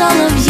all of you.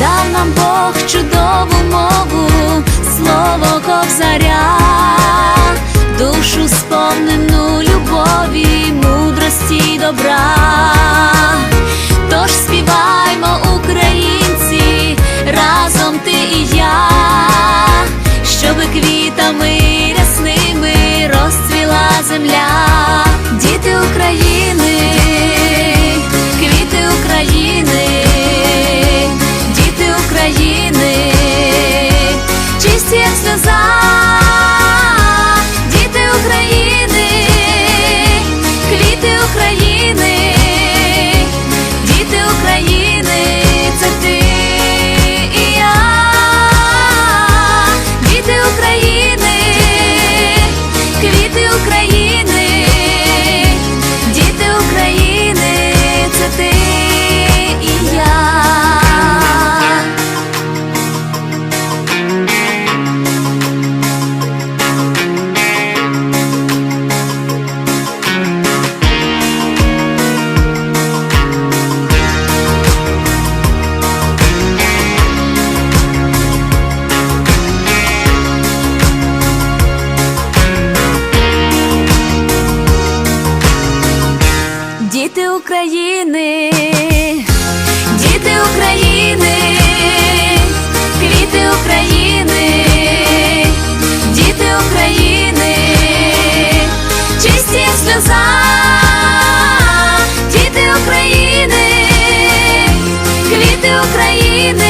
дав нам Бог чудову мову, слово ковзаря, душу сповнену любові, мудрості, добра. need